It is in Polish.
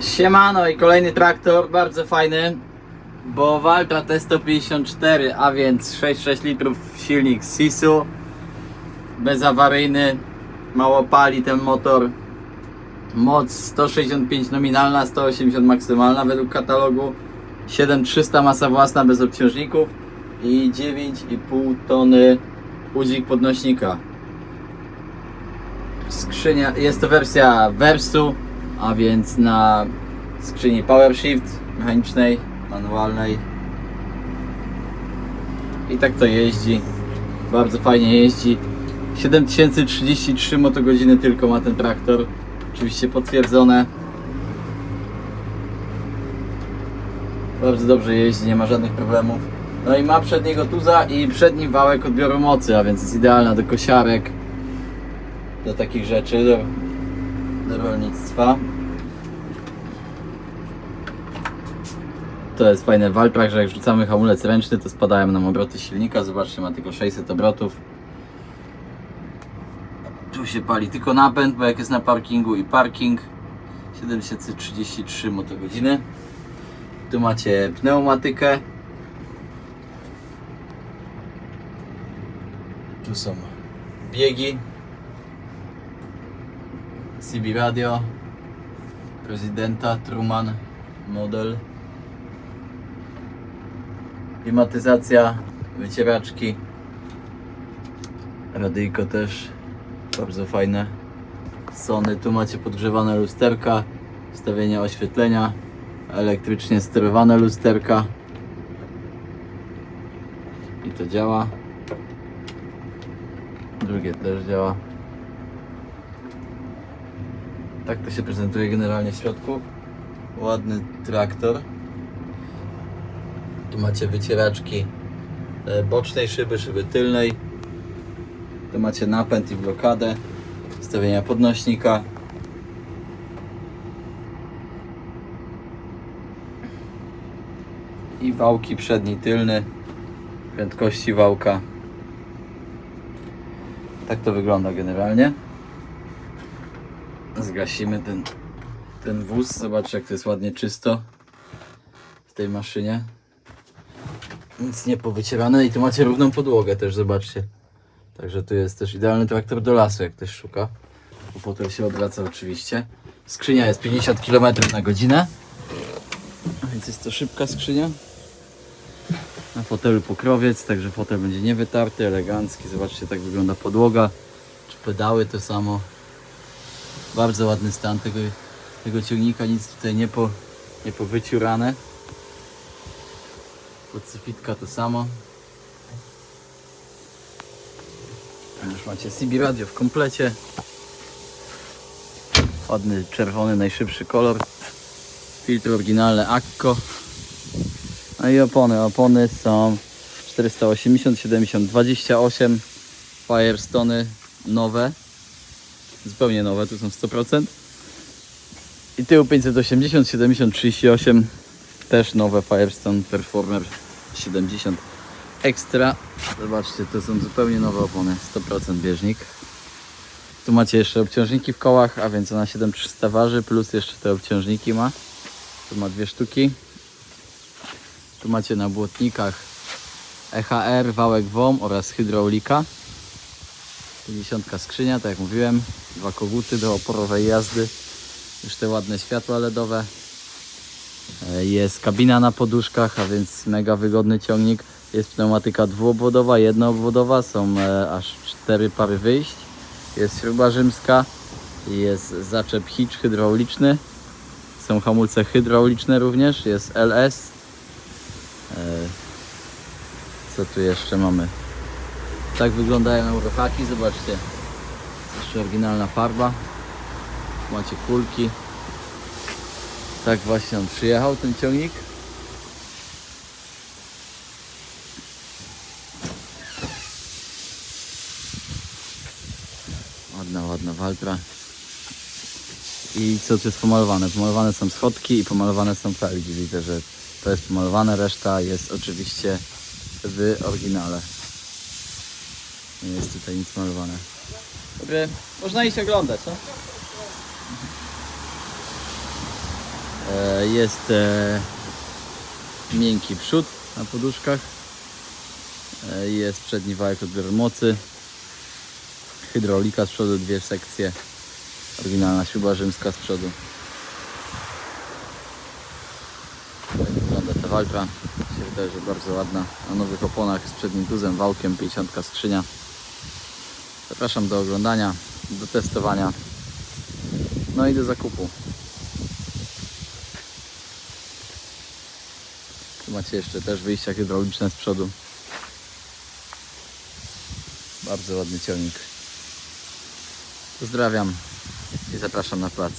Siemano i kolejny traktor, bardzo fajny, bo Valtra T154, a więc 6,6 litrów silnik Sisu, bezawaryjny, mało pali ten motor, moc 165 nominalna, 180 maksymalna według katalogu, 7300 masa własna bez obciążników i 9,5 tony udźwig podnośnika. Skrzynia, jest to wersja Versu, a więc na skrzyni Power Shift mechanicznej, manualnej. I tak to jeździ. Bardzo fajnie jeździ. 7033 motogodziny tylko ma ten traktor. Oczywiście potwierdzone. Bardzo dobrze jeździ, nie ma żadnych problemów. No i ma przedniego tuza i przedni wałek odbioru mocy, a więc jest idealna do kosiarek, do takich rzeczy, do, do rolnictwa. To jest fajne w Waltrach, że jak rzucamy hamulec ręczny, to spadają nam obroty silnika. Zobaczcie, ma tylko 600 obrotów. Tu się pali tylko napęd, bo jak jest na parkingu i parking 733 motogodziny. Tu macie pneumatykę. Tu są biegi. CB Radio. Prezydenta, Truman, model. Klimatyzacja, wycieraczki. Radyjko też bardzo fajne. Sony, tu macie podgrzewane lusterka, ustawienie oświetlenia, elektrycznie sterowane lusterka. I to działa. Drugie też działa. Tak to się prezentuje generalnie w środku. Ładny traktor. Tu macie wycieraczki e, bocznej szyby, szyby tylnej. Tu macie napęd i blokadę. Stawienia podnośnika. I wałki przedni, tylny. Prędkości wałka. Tak to wygląda generalnie. Zgasimy ten, ten wóz. Zobaczcie jak to jest ładnie czysto w tej maszynie. Nic nie powycierane i tu macie równą podłogę też, zobaczcie. Także tu jest też idealny traktor do lasu, jak ktoś szuka. Bo potem się odwraca oczywiście. Skrzynia jest 50 km na godzinę. A więc jest to szybka skrzynia. Na fotelu pokrowiec, także fotel będzie niewytarty, elegancki. Zobaczcie, tak wygląda podłoga. Czy pedały to samo. Bardzo ładny stan tego, tego ciągnika, nic tutaj nie, po, nie powyciurane. Podsyfitka to samo. Już macie CB radio w komplecie. Ładny czerwony, najszybszy kolor. Filtr oryginalny Akko. No i opony. Opony są 480, 70, 28. Firestone nowe. Zupełnie nowe, tu są 100%. I tył 580, 70, 38. Też nowe Firestone Performer 70 Extra. Zobaczcie, to są zupełnie nowe opony, 100% bieżnik. Tu macie jeszcze obciążniki w kołach, a więc ona 7300 waży, plus jeszcze te obciążniki ma. Tu ma dwie sztuki. Tu macie na błotnikach EHR, wałek WOM oraz hydraulika. 50 skrzynia, tak jak mówiłem. Dwa koguty do oporowej jazdy. Już te ładne światła LEDowe. E, Jest kabina na poduszkach, a więc mega wygodny ciągnik. Jest pneumatyka dwuobwodowa, jednoobwodowa, są e, aż cztery pary wyjść. Jest śruba rzymska, jest zaczep hitch hydrauliczny. Są hamulce hydrauliczne również, jest LS. E, Co tu jeszcze mamy? Tak wyglądają eurohaki, zobaczcie. Jeszcze oryginalna farba. Macie kulki. Tak właśnie on przyjechał, ten ciągnik. Ładna, ładna Waltra. I co tu jest pomalowane? Pomalowane są schodki i pomalowane są felgi. Widzę, że to jest pomalowane, reszta jest oczywiście w oryginale. Nie jest tutaj nic malowane. Dobrze, można iść oglądać, co? E, Jest e, miękki przód na poduszkach. E, Jest przedni wałek odbioru mocy. Hydraulika z przodu, dwie sekcje. Oryginalna śruba rzymska z przodu. Tak wygląda ta walka. Się wydaje, że bardzo ładna. Na nowych oponach z przednim tuzem, wałkiem, 50 skrzynia. Zapraszam do oglądania, do testowania. No i do zakupu. Tu macie jeszcze też wyjścia hydrauliczne z przodu. Bardzo ładny ciągnik. Pozdrawiam i zapraszam na plac.